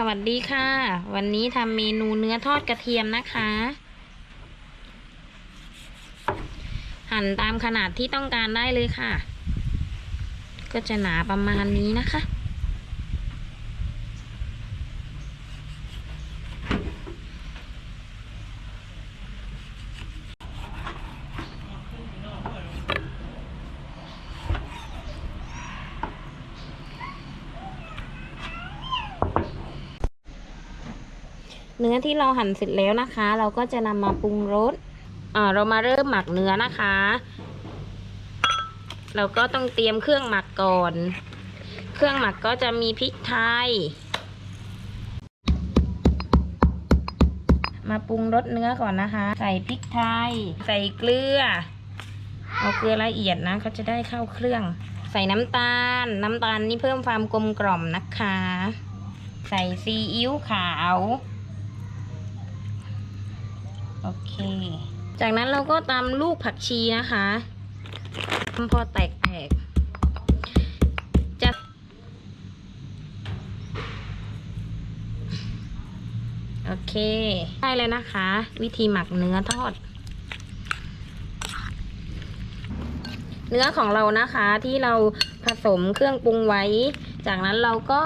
สวัสดีค่ะ วันนี้ทำเมนูเนื้อทอดกระเทียมนะคะ หั่นตามขนาดที่ต้องการได้เลยค่ะ ก็จะหนาประมาณนี้นะคะ เนื้อที่เราหั่นเสร็จแล้วนะคะ เราก็จะนำมาปรุงรสอ่าเรามาเริ่มหมักเนื้อนะคะ เราก็ต้องเตรียมเครื่องหมักก่อน เครื่องหมักก็จะมีพริกไทย มาปรุงรสเนื้อก่อนนะคะ ใส่พริกไทย ใส่เกลือ เอาเกลือละเอียดนะเขาจะได้เข้าเครื่อง ใส่น้ำตาล น้ำตาลนี่เพิ่มความกลมกล่อมนะคะ ใส่ซีอิ๊วขาว โอเค จากนั้นเราก็ตำลูกผักชีนะคะทำพอแตกแตกจะโอเค ได้เลยนะคะ วิธีหมักเนื้อทอด เนื้อของเรานะคะที่เราผสมเครื่องปรุงไว้ จากนั้นเราก็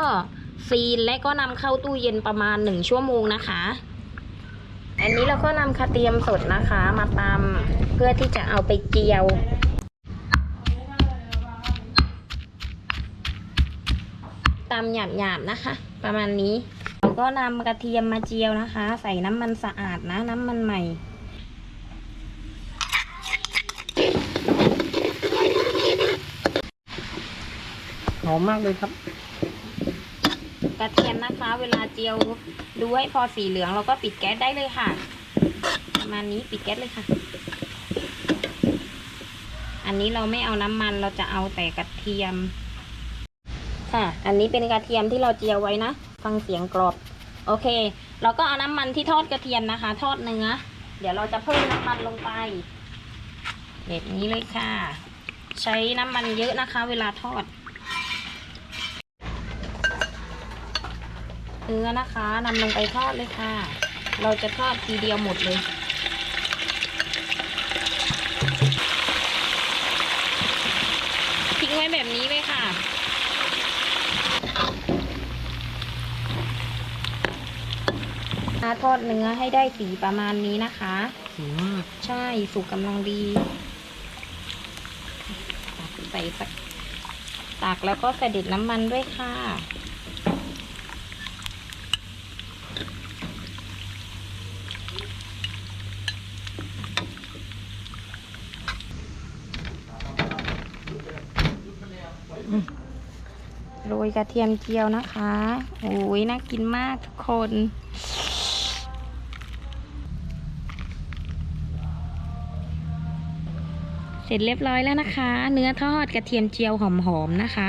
ซีนและก็นำเข้าตู้เย็นประมาณหนึ่งชั่วโมงนะคะ อันนี้เราก็นำกระเทียมสดนะคะ มาตำเพื่อที่จะเอาไปเจียวตำหยาบๆนะคะ ประมาณนี้เราก็นำกระเทียมมาเจียวนะคะ ใส่น้ำมันสะอาดนะ น้ำมันใหม่หอมมากเลยครับ กระเทียมนะคะ เวลาเจียวดูให้พอสีเหลืองเราก็ปิดแก๊สได้เลยค่ะประมาณนี้ปิดแก๊สเลยค่ะ อันนี้เราไม่เอาน้ำมันเราจะเอาแต่กระเทียม ค่ะ อันนี้เป็นกระเทียมที่เราเจียวไว้นะ ฟังเสียงกรอบ โอเค เราก็เอาน้ำมันที่ทอดกระเทียมนะคะ ทอดเนื้อเดี๋ยวเราจะเพิ่มน้ำมันลงไปแบบนี้เลยค่ะ ใช้น้ำมันเยอะนะคะ เวลาทอด เนื้อนะคะนำลงไปทอดเลยค่ะ เราจะทอดทีเดียวหมดเลย ทิ้งไว้แบบนี้เลยค่ะ ทอดเนื้อให้ได้สีประมาณนี้นะคะสีมากใช่สุกกำลังดี ตักใส่สักตักแล้วก็เสด็จน้ำมันด้วยค่ะ โรยกระเทียมเจียวนะคะโอ้ยน่ากินมากทุกคนเสร็จเรียบร้อยแล้วนะคะ เนื้อทอดกระเทียมเจียวหอมๆนะคะ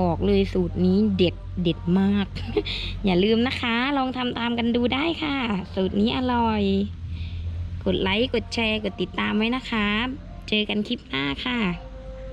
บอกเลยสูตรนี้เด็ดเด็ดมาก อย่าลืมนะคะ ลองทำตามกันดูได้ค่ะ สูตรนี้อร่อย กดไลค์กดแชร์กดติดตามไว้นะคะ เจอกันคลิปหน้าค่ะ